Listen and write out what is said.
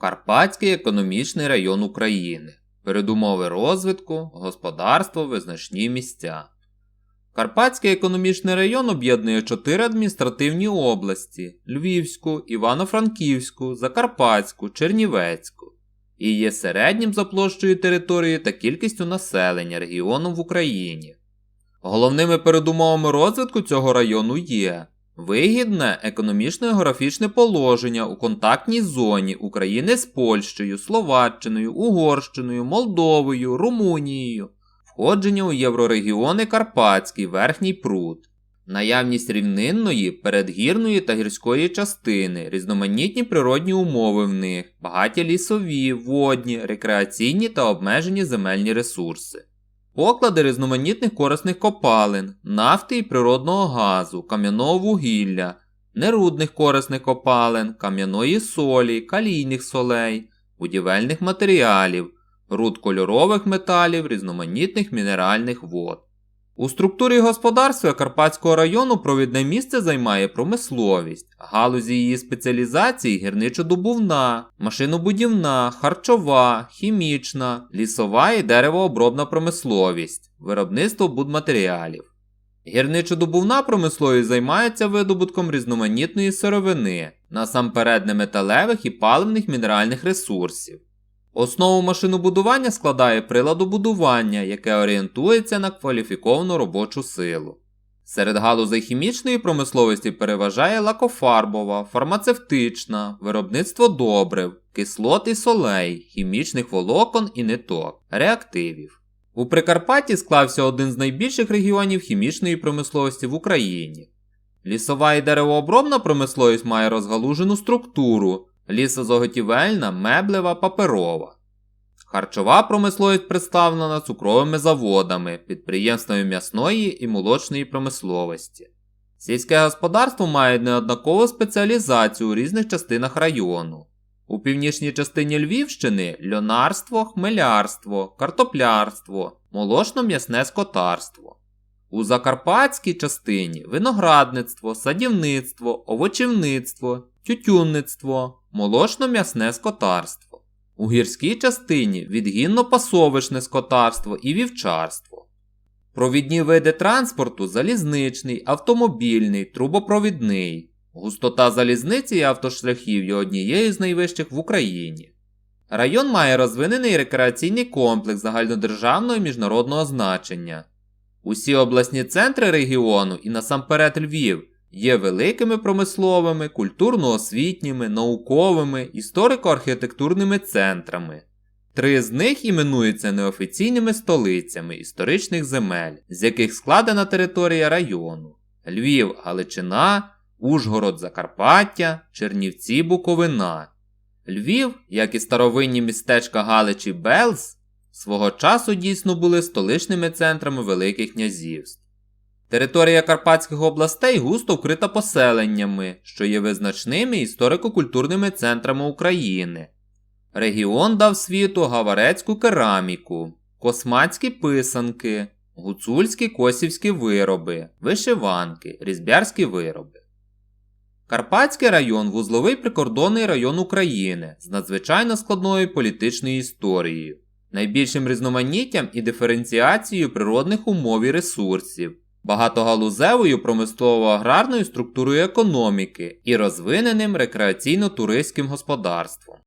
Карпатський економічний район України. Передумови розвитку, господарство, визначні місця. Карпатський економічний район об'єднує чотири адміністративні області: Львівську, Івано-Франківську, Закарпатську, Чернівецьку і є середнім за площею території та кількістю населення регіону в Україні. Головними передумовами розвитку цього району є вигідне економічно-географічне положення у контактній зоні України з Польщею, Словаччиною, Угорщиною, Молдовою, Румунією, входження у єврорегіони Карпатський, Верхній Пруд, наявність рівнинної, передгірної та гірської частини, різноманітні природні умови в них, багаті лісові, водні, рекреаційні та обмежені земельні ресурси. Поклади різноманітних корисних копалин, нафти і природного газу, кам'яного вугілля, нерудних корисних копалин, кам'яної солі, калійних солей, будівельних матеріалів, руд кольорових металів, різноманітних мінеральних вод. У структурі господарства Карпатського району провідне місце займає промисловість, галузі її спеціалізації гірничо-добувна, машинобудівна, харчова, хімічна, лісова і деревообробна промисловість, виробництво будматеріалів. Гірничо-добувна промисловість займається видобутком різноманітної сировини, насамперед неметалевих і паливних мінеральних ресурсів. Основу машинобудування складає приладобудування, яке орієнтується на кваліфіковану робочу силу. Серед галузей хімічної промисловості переважає лакофарбова, фармацевтична, виробництво добрив, кислот і солей, хімічних волокон і ниток, реактивів. У Прикарпатті склався один з найбільших регіонів хімічної промисловості в Україні. Лісова і деревообробна промисловість має розгалужену структуру, лісозаготівельна, меблева, паперова. Харчова промисловість представлена цукровими заводами, підприємствами м'ясної і молочної промисловості. Сільське господарство має неоднакову спеціалізацію у різних частинах району. У північній частині Львівщини льонарство, хмелярство, картоплярство, молочно-м'ясне скотарство. У Закарпатській частині виноградництво, садівництво, овочівництво, тютюнництво, молочно-м'ясне скотарство. У гірській частині відгінно-пасовишне скотарство і вівчарство. Провідні види транспорту залізничний, автомобільний, трубопровідний. Густота залізниці і автошляхів є однією з найвищих в Україні. Район має розвинений рекреаційний комплекс загальнодержавного і міжнародного значення. Усі обласні центри регіону і насамперед Львів є великими промисловими, культурно-освітніми, науковими, історико-архітектурними центрами. Три з них іменуються неофіційними столицями історичних земель, з яких складена територія району: Львів, Галичина, Ужгород, Закарпаття, Чернівці, Буковина. Львів, як і старовинні містечка Галичі Белз, свого часу дійсно були столичними центрами Великих князівств. Територія Карпатських областей густо вкрита поселеннями, що є визначними історико-культурними центрами України. Регіон дав світу гаварецьку кераміку, космацькі писанки, гуцульські косівські вироби, вишиванки, різбярські вироби. Карпатський район вузловий прикордонний район України з надзвичайно складною політичною історією, найбільшим різноманіттям і диференціацією природних умов і ресурсів, багатогалузевою промислово-аграрною структурою економіки і розвиненим рекреаційно-туристським господарством.